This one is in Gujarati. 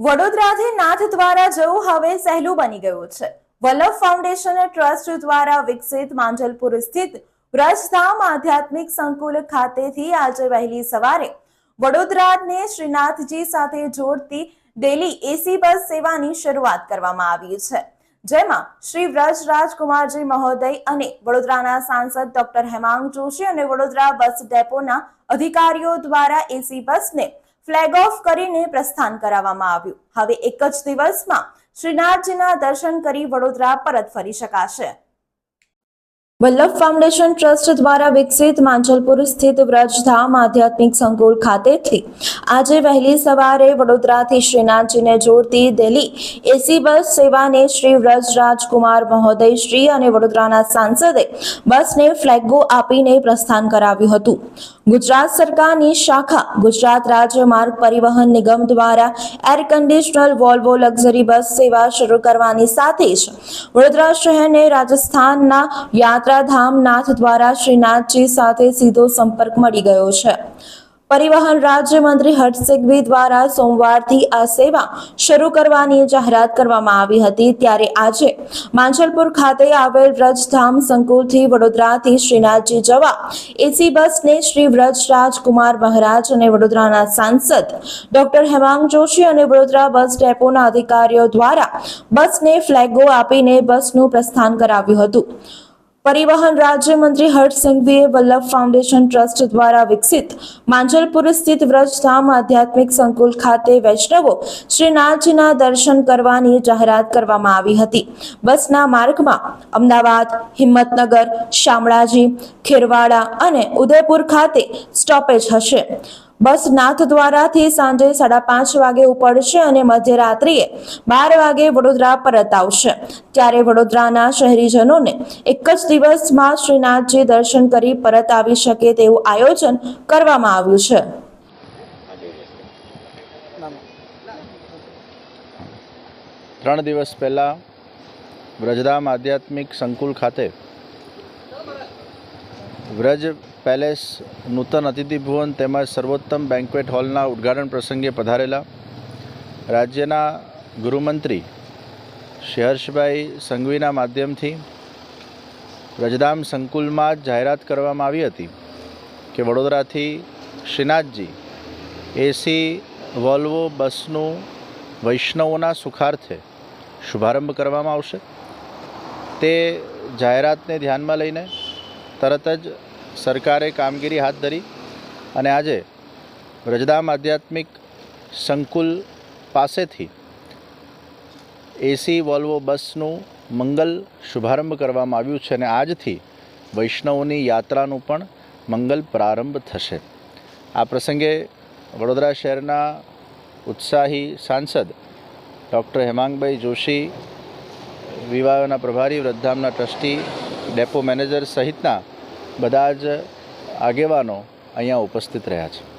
વડોદરાથી નાથ દ્વારા જવું હવે સહેલું બની ગયું છે. વલ્લભ ફાઉન્ડેશન ટ્રસ્ટ દ્વારા વિકસિત માંજલપુર સ્થિત વ્રજધામ આધ્યાત્મિક સંકુલ ખાતેથી આજે વહેલી સવારે વડોદરાને શ્રીનાથજી સાથે જોડતી ડેલી એસી બસ સેવાની શરૂઆત કરવામાં આવી છે. જેમાં શ્રી વ્રજ રાજકુમારજી મહોદય અને વડોદરાના સાંસદ ડોક્ટર હેમાંગ જોશી અને વડોદરા બસ ડેપોના અધિકારીઓ દ્વારા એસી બસને ફ્લેગ ઓફ કરીને પ્રસ્થાન કરાવવામાં આવ્યું. હવે એક જ દિવસમાં શ્રીનાથજીના દર્શન કરી વડોદરા પરત ફરી શકાશે. વલ્લભ ફાઉન્ડેશન ટ્રસ્ટ દ્વારા વિકસિત માંજલપુર સ્થિત વ્રજધામ આધ્યાત્મિક સંકુલ ખાતેથી આજે વહેલી સવારે વડોદરાથી શ્રીનાથજીને જોડતી દિલ્હી એસી બસ સેવાને શ્રી વ્રજ મહોદય શ્રી અને વડોદરાના સાંસદે બસને ફ્લેગો આપીને પ્રસ્થાન કરાવ્યું હતું. ગુજરાત સરકારની શાખા, ગુજરાત રાજ્ય માર્ગ પરિવહન નિગમ દ્વારા air conditional Volvo luxury bus સેવા શરૂ કરવાની સાથે જ વડોદરા શહેરને રાજસ્થાનના યાત્રાધામ નાથ દ્વારા શ્રીનાથજી સાથે સીધો સંપર્ક મળી ગયો છે. પરિવહન રાજ્યમંત્રી હર્ષ દ્વારા સોમવારથી આ સેવા શરૂ કરવાની જાહેરાત કરવામાં આવી હતી. ત્યારે આજે માંજલપુર ખાતે આવેલ વ્રજધામ સંકુલથી વડોદરાથી શ્રીનાથજી જવા એસી બસને શ્રી વ્રજ રાજકુમાર મહારાજ અને વડોદરાના સાંસદ ડોક્ટર હેમાંગ જોશી અને વડોદરા બસ ડેપોના અધિકારીઓ દ્વારા બસને ફ્લેગો આપીને બસનું પ્રસ્થાન કરાવ્યું હતું. પરિવહન રાજ્યમંત્રી હર્ષ સંઘવીએ વલ્લભ ફાઉન્ડેશન ટ્રસ્ટ દ્વારા વિકસિત માંજલપુર સ્થિત વ્રજધામ આધ્યાત્મિક સંકુલ ખાતે વૈષ્ણવો શ્રીનાથજીના દર્શન કરવાની જાહેરાત કરવામાં આવી હતી. બસના માર્ગમાં અમદાવાદ, હિંમતનગર, શામળાજી, ખેરવાડા અને ઉદયપુર ખાતે સ્ટોપેજ હશે. બસ નાથ દ્વારાથી સાંજે સાડા પાંચ વાગે ઉપડશે અને મધ્યરાત્રિએ બાર વાગે વડોદરા પરત આવશે. ત્યારે વડોદરાના શહેરીજનોને એક જ દિવસમાં શ્રીનાથજી દર્શન કરી પરત આવી શકે તેવું આયોજન કરવામાં આવ્યું છે. ત્રણ દિવસ પહેલાં વ્રજધામ આધ્યાત્મિક સંકુલ ખાતે વ્રજ પેલેસ નૂતન અતિથિભુવન તેમજ સર્વોત્તમ બેન્ક્વેટ હોલના ઉદ્ઘાટન પ્રસંગે પધારેલા રાજ્યના ગૃહમંત્રી શ્રી હર્ષભાઈ સંઘવીના માધ્યમથી રજધામ સંકુલમાં જ જાહેરાત કરવામાં આવી હતી કે વડોદરાથી શ્રીનાથજી એસી વોલ્વો બસનું વૈષ્ણવોના સુખાર્થે શુભારંભ કરવામાં આવશે. તે જાહેરાતને ધ્યાનમાં લઈને તરત જ સરકારે કામગીરી હાથ ધરી અને આજે રજદામ આધ્યાત્મિક સંકુલ પાસેથી એસી વોલ્વો બસનું મંગલ શુભારંભ કરવામાં આવ્યું છે અને આજથી વૈષ્ણવોની યાત્રાનું પણ મંગલ પ્રારંભ થશે. આ પ્રસંગે વડોદરા શહેરના ઉત્સાહી સાંસદ ડૉક્ટર હેમાંગભાઈ જોશી, વિવાહોના પ્રભારી વૃદ્ધામના ટ્રસ્ટી, ડેપો મેનેજર સહિતના બધા જ આગેવાનો અહીંયા ઉપસ્થિત રહ્યા છે.